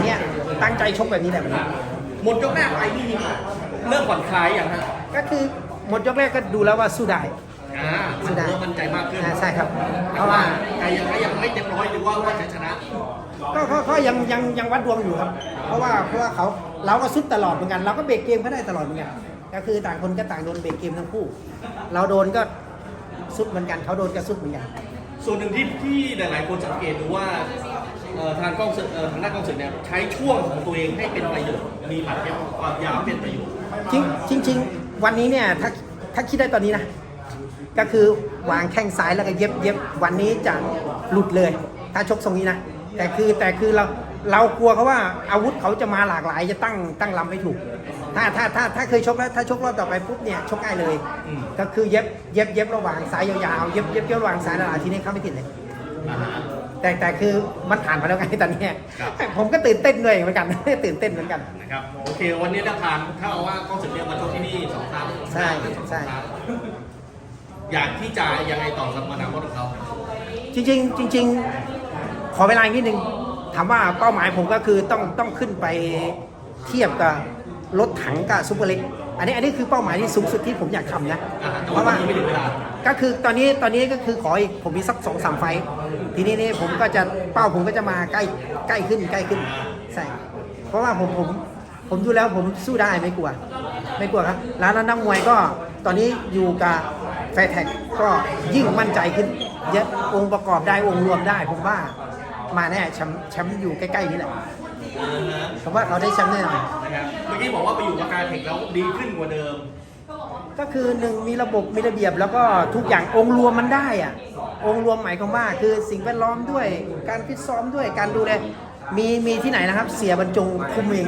วันเนี้ยตั้งใจชกแบบนี้แหละวันนี้หมดยกแรกไปนี่เริ่มผ่อนคลายอย่างฮะก็คือหมดยกแรกก็ดูแล้วว่าสู้ได้ อ่ามันสู้ได้เริ่มมั่นใจมากขึ้นอ่าใช่ครับ เพเพราะราะว่าว่าใครยังยังไม่เต็มร้อยหรือว่าว่าจะชนะ ก็ก็ก็ยังยังยังวัดดวงอยู่ครับ เพราะว่าเพราะว่าเขาเราก็ซุดตลอดเหมือนกันเราก็เบรกเกมเขาได้ตลอดเหมือนกันก็คือต่างคนก็ต่างโดนเบรกเกมทั้งคู่ เราโดนก็ซุดเหมือนกันเขาโดนก็ซุดเหมือนกัน ส่วนหนึ่งที่ที่หลาย ๆ คนสังเกตดูว่าเอ่อ ทางกล้องเอ่อทางด้านกล้องศึกเนี่ยใช้ช่วงของตัวเองให้เป็นประโยชน์มีหมัดเย็บความยาวเป็นประโยชน์จริงจริงๆวันนี้เนี่ยถ้าถ้าคิดได้ตอนนี้นะ ก็คือวางแข้งซ้ายแล้วก็เย็บเย็บวันนี้จะหลุดเลย ถ้าชกทรงนี้นะ แต่คือแต่คือเราเรากลัวเขาว่าอาวุธเขาจะมาหลากหลายจะตั้งตั้งลำไม่ถูก ถ้าถ้าถ้าถ้าเคยชกแล้วถ้าชกรอบต่อไปปุ๊บเนี่ยชกง่ายเลย ก็คือเย็บเย็บเย็บระหว่างซ้ายยาวๆเย็บเย็บเย็บระหว่างซ้ายหว่างทีนี้เข้าไม่ติดเลยอ่า แต่แต่คือมันผ่านมาแล้วไงตอนเนี้ยครับผมก็ตื่นเต้นด้วยเหมือนกันตื่นเต้นเหมือนกันนะครับโอเค วันนี้ได้ผ่านถ้าเอาว่ากล้องศึกเนี่ยมาชกที่นี่สองครั้งใช่ใช่อยากที่จะยังไงต่อกับอนาคตของเขาจริงๆจริง ๆ ขอเวลาอีกนิดนึงถามว่าเป้าหมายผมก็คือต้องต้องขึ้นไปเทียบกับ รถถังกับซุปเปอร์เล็ก อันนี้อันนี้คือเป้าหมายที่สูงสุดที่ผมอยากทำนะอ่าแต่เพว่าราะวัว่านนี้ไม่ถึงเวลาก็คือตอนนี้ตอนนี้ก็คือขออีกผมมีสักสองสามไฟต์ทีนี้นี่ผมก็จะเป้าผมก็จะมาใกล้ใกล้ขึ้นใกล้ขึ้นใช่เพราะว่าผมผมผมดูแล้วผมสู้ได้ไม่กลัว ไม่กลัวครับแล้วนักมวยก็ตอนนี้อยู่กับแฟร์แท็กก็ยิ่งมั่นใจขึ้นเยอะองค์ประกอบได้องค์รวมได้ผมว่ามาแน่แชมป์แชมป์อยู่ใกล้ๆนี่แหละ ผมว่าเขาได้แชมป์แน่นอน นะครับเมื่อกี้บอกว่าไปอยู่กับการเทคแล้วดีขึ้นกว่าเดิม ก็คือหนึ่งมีระบบมีระเบียบแล้วก็ทุกอย่างองค์รวมมันได้อะองค์รวมหมายความว่าคือสิ่งแวดล้อมด้วย การฟิตซ้อมด้วยการดูแลมีมีที่ไหนนะครับ เสียบรรจงคุมเอง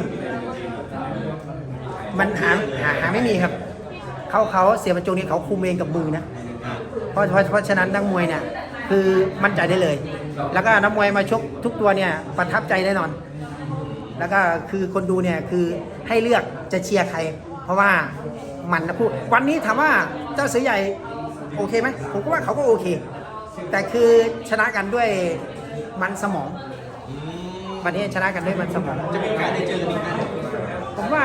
มันหาหาหาไม่มีครับ เขาเขาเสียบรรจงนี่เขาคุมเองกับมือนะเพราะเพราะเพราะฉะนั้นนักมวยเนี่ยคือมั่นใจได้เลย แล้วก็นักมวยมาชกทุกตัวเนี่ยประทับใจแน่นอน แล้วก็คือคนดูเนี่ยคือให้เลือกจะเชียร์ใคร เพราะว่ามันนะพูดวันนี้ถามว่าเจ้าเสือใหญ่โอเคไหมผมก็ว่าเขาก็โอเค แต่คือชนะกันด้วยมันสมอง วันนี้ชนะกันด้วยมันสมอง จะมีโอกาสได้เจอกันอีกไหมผมว่า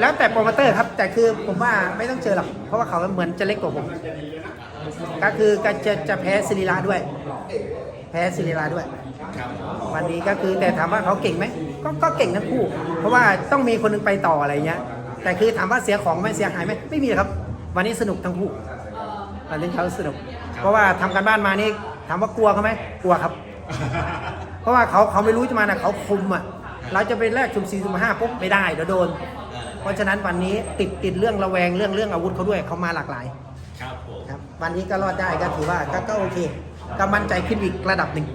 แล้วแต่โปรโมเตอร์ครับ แต่คือผมว่าไม่ต้องเจอหรอกเพราะว่าเขาเหมือนจะเล็กกว่าผม ก็คือก็จะจะแพ้ศิริลาด้วย แพ้ศิริลาด้วยครับวันนี้ก็คือแต่ถามว่าเขาเก่งไหมก็ก็เก่งทั้งคู่ เพราะว่าต้องมีคนหนึงไปต่ออะไรเงี้ย แต่คือถามว่าเสียของไหมเสียหายไหมไม่มีครับ วันนี้สนุกทั้งคู่วันนี้เขาสนุก เพราะว่าทำการบ้านมานี่ถามว่ากลัวเขาไหมกลัวครับ เพราะว่าเขาเขาไม่รู้จะมานะเขาคุมอะเราจะไปแลกชุมสี่ชุมห้าปุ๊บไม่ได้เดี๋ยวโดน เพราะฉะนั้นวันนี้ติดติดเรื่องระแวงเรื่องเรื่องอาวุธเขาด้วยเขามาหลากหลาย ครับผมครับวันนี้ก็รอดได้ก็ถือว่าก็ก็โอเค ก็มั่นใจขึ้นอีกระดับหนึ่ง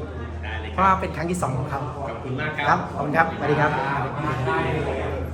ได้เลยเพคราะรับว่าเป็นครั้งที่สองของเขาขอบคุณมากคครัรับบขอบคุณครับสวัสดีครับ